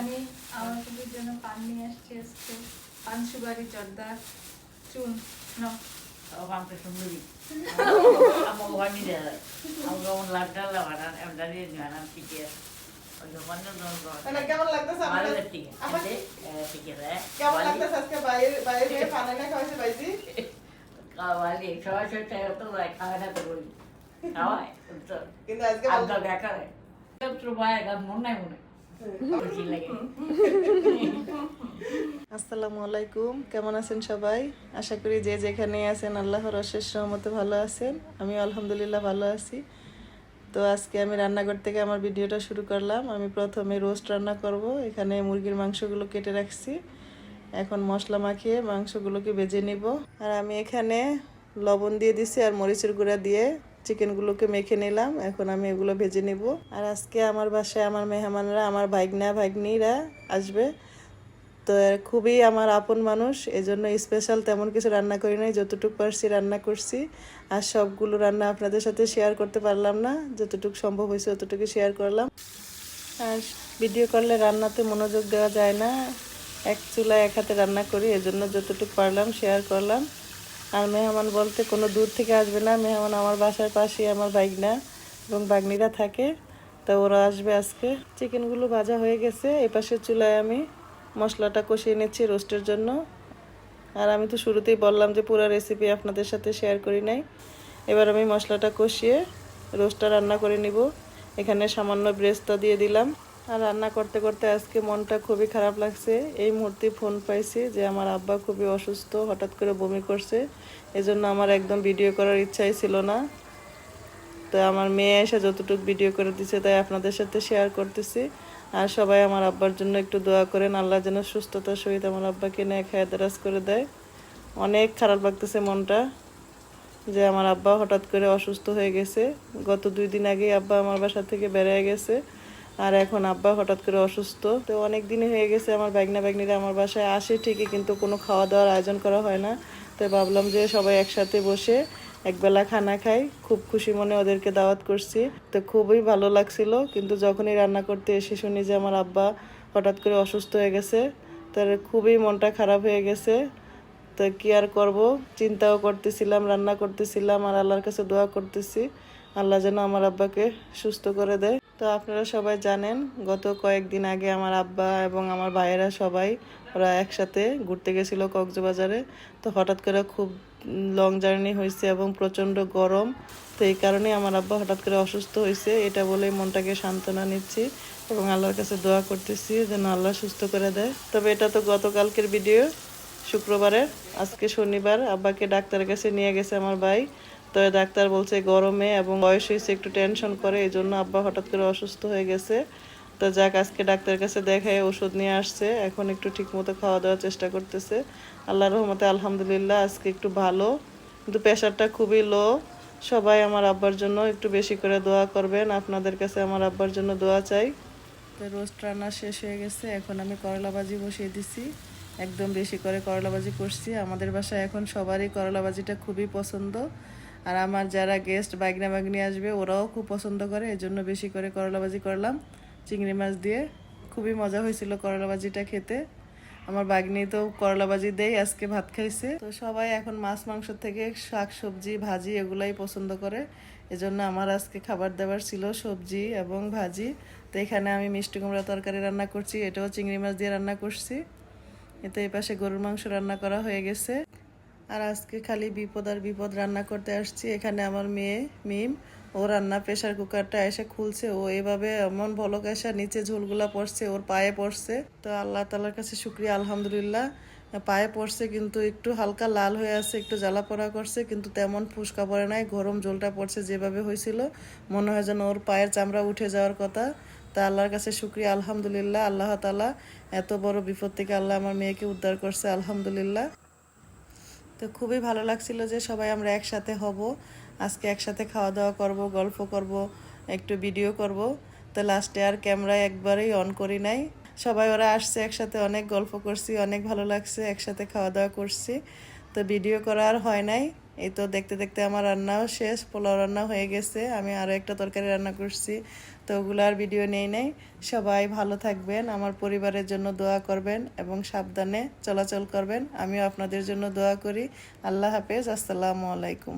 আমি আমার পুজোর জন্য পান নিয়ে আসছি আজকে। পান সুবারি জর্দা চুন ন। মন নাই মনে। হয় আসসালামু আলাইকুম কেমন আছেন সবাই? আশা করি যে যেখানে আছেন আল্লাহর অশেষ রহমতে ভালো আছেন। আমি আলহামদুলিল্লাহ ভালো আছি। তো আজকে আমি রান্নাঘর থেকে আমার ভিডিওটা শুরু করলাম। আমি প্রথমে রোস্ট রান্না করব। এখানে মুরগির মাংসগুলো কেটে রাখছি। এখন মশলা মাখিয়ে মাংসগুলোকে ভেজে নিব। আর আমি এখানে লবণ দিয়ে দিছি আর মরিচের গুঁড়া দিয়ে চিকেনগুলোকে মেখে নিলাম, এখন আমি এগুলো ভেজে নেব। আর আজকে আমার বাসায় আমার মেহমানরা, আমার ভাইগনা ভাগ্নিরা আসবে। তো খুবই আমার আপন মানুষ, এজন্য স্পেশাল তেমন কিছু রান্না করি নাই, যতটুকু পারছি রান্না করছি। আর সবগুলো রান্না আপনাদের সাথে শেয়ার করতে পারলাম না, যতটুকু সম্ভব হয়েছে ততটুকু শেয়ার করলাম। আর ভিডিও করলে রান্নাতে মনোযোগ দেওয়া যায় না, এক চুলায় এক হাতে রান্না করি, এজন্য যতটুকু পারলাম শেয়ার করলাম। আর মেহমান বলতে কোনো দূর থেকে আসবে না। মেহমান আমার বাসার পাশেই আমার বাইকনা এবং বাগনিরা থাকে। তো ওরা আসবে আজকে। চিকেনগুলো ভাজা হয়ে গেছে। এপাশের চুলায় আমি মশলাটা কষিয়ে নিচ্ছি রোস্টের জন্য। আর আমি তো শুরুতেই বললাম যে পুরো রেসিপি আপনাদের সাথে শেয়ার করি নাই। এবার আমি মশলাটা কষিয়ে রোস্টটা রান্না করে নিব। এখানে সামান্য ব্রেস্তা দিয়ে দিলাম। আর রান্না করতে করতে আজকে মনটা খুবই খারাপ লাগছে। এই মুহূর্তে ফোন পাইছি যে আমার আব্বা খুবই অসুস্থ, হঠাৎ করে বমি করছে। এজন্য আমার একদম ভিডিও করার ইচ্ছাই ছিল না। তো আমার মেয়ে এসে যতটুকু ভিডিও করে দিছে তাই আপনাদের সাথে শেয়ার করতেছি। আর সবাই আমার আব্বার জন্য একটু দোয়া করেন, আল্লাহ যেন সুস্থতার সহিত আমার আব্বাকে নিয়ে খায় দারাজ করে দেয়। অনেক খারাপ লাগতেছে মনটা যে আমার আব্বা হঠাৎ করে অসুস্থ হয়ে গেছে। গত দুই দিন আগে আব্বা আমার বাসা থেকে বেড়ে গেছে। আর এখন আব্বা হঠাৎ করে অসুস্থ। তো অনেক দিনই হয়ে গেছে আমার ব্যাগনা ব্যাগনিরা আমার বাসায় আসে ঠিকই, কিন্তু কোনো খাওয়া দাওয়ার আয়োজন করা হয় না। তো ভাবলাম যে সবাই একসাথে বসে একবেলা খানা খাই। খুব খুশি মনে ওদেরকে দাওয়াত করছি। তো খুবই ভালো লাগছিল, কিন্তু যখনই রান্না করতে এসে শুনি যে আমার আব্বা হঠাৎ করে অসুস্থ হয়ে গেছে, তার খুবই মনটা খারাপ হয়ে গেছে। তো কি আর করব? চিন্তাও করতেছিলাম, রান্না করতেছিলাম, আর আল্লাহর কাছে দোয়া করতেছি। আল্লাহ যেন আমার আব্বাকে সুস্থ করে দেয়। তো আপনারা সবাই জানেন, গত কয়েকদিন আগে আমার আব্বা এবং আমার ভাইয়েরা সবাই ওরা একসাথে ঘুরতে গেছিল কক্সবাজারে। তো হঠাৎ করে খুব লং জার্নি হয়েছে এবং প্রচণ্ড গরম। তো এই কারণে আমার আব্বা হঠাৎ করে অসুস্থ হয়েছে, এটা বলে মনটাকে সান্ত্বনা নিচ্ছি এবং আল্লাহর কাছে দোয়া করতেছি যেন আল্লাহ সুস্থ করে দেয়। তবে এটা তো গতকালকের ভিডিও শুক্রবারের, আজকে শনিবার। আব্বাকে ডাক্তারের কাছে নিয়ে গেছে আমার ভাই। তো ডাক্তার বলছে গরমে এবং বয়স হয়েছে একটু টেনশন করে এই জন্য আব্বা হঠাৎ করে অসুস্থ হয়ে গেছে। তো যাক, আজকে ডাক্তারের কাছে দেখায় ওষুধ নিয়ে আসছে, এখন একটু ঠিক মতো খাওয়া দাওয়ার চেষ্টা করতেছে। আল্লাহ রহমতে আলহামদুলিল্লাহ আজকে একটু ভালো, কিন্তু প্রেশারটা খুবই লো সবাই আমার আব্বার জন্য একটু বেশি করে দোয়া করবেন, আপনাদের কাছে আমার আব্বার জন্য দোয়া চাই। তো রোস্ট রান্না শেষ হয়ে গেছে, এখন আমি করলা ভাজি বসিয়ে দিছি। একদম বেশি করে করলা ভাজি করছি। আমাদের বাসায় এখন সবারই করলা ভাজিটা খুবই পছন্দ। আর আমার যারা গেস্ট বাগনা বাগনি আসবে, ওরাও খুব পছন্দ করে, এজন্য বেশি করে করলা ভাজি করলাম। চিংড়ি মাছ দিয়ে খুবই মজা হয়েছিল করলা ভাজিটা খেতে। আমার বাগনি তো করলা ভাজি দেই, আজকে ভাত খাইছে। তো সবাই এখন মাছ, মাংস থেকে শাক, সবজি, ভাজি এগুলাই পছন্দ করে। এজন্য আমার আজকে খাবার দাবার ছিল সবজি এবং ভাজি। তো এখানে আমি মিষ্টি কুমড়া তরকারি রান্না করছি, এটাও চিংড়ি মাছ দিয়ে রান্না করছি। এতে এই পাশে গরুর মাংস রান্না করা হয়ে গেছে। আর আজকে খালি বিপদ আর বিপদ রান্না করতে আসছি। এখানে আমার মেয়ে মিম, ও রান্না প্রেশার কুকারটা এসে খুলছে। ও এভাবে এমন ভলক আসা নিচে ঝোলগুলা পড়ছে, ওর পায়ে পড়ছে। তো আল্লাহ তালার কাছে শুক্রিয়া, আলহামদুলিল্লাহ। পায়ে পড়ছে কিন্তু একটু হালকা লাল হয়ে আছে, একটু জ্বালা পড়া করছে, কিন্তু তেমন ফুসকা পড়ে নাই, গরম জলটা পড়ছে যেভাবে হয়েছিল। মনে হয় যেন ওর পায়ের চামড়া উঠে যাওয়ার কথা। তা আল্লাহর কাছে শুক্রিয়া, আলহামদুলিল্লাহ। আল্লাহ তালা এত বড় বিপদ থেকে আল্লাহ আমার মেয়েকে উদ্ধার করছে, আলহামদুলিল্লাহ। তো খুবই ভালো লাগছিল যে সবাই আমরা একসাথে হব। আজকে একসাথে খাওয়া দাওয়া করব, গল্প করব, একটু ভিডিও করব। তো লাস্টে আর ক্যামেরায় একবারেই অন করি নাই। সবাই ওরা আসছে, একসাথে অনেক গল্প করছি, অনেক ভালো লাগছে, একসাথে খাওয়া দাওয়া করছি। তো ভিডিও করা আর হয় নাই। এই তো দেখতে দেখতে আমার রান্নাও শেষ, পোলাও রান্না হয়ে গেছে। আমি আরও একটা তরকারি রান্না করছি, তো ওগুলো আর ভিডিও নেই নেই। সবাই ভালো থাকবেন, আমার পরিবারের জন্য দোয়া করবেন এবং সাবধানে চলাচল করবেন। আমিও আপনাদের জন্য দোয়া করি। আল্লাহ হাফেজ, আসসালামু আলাইকুম।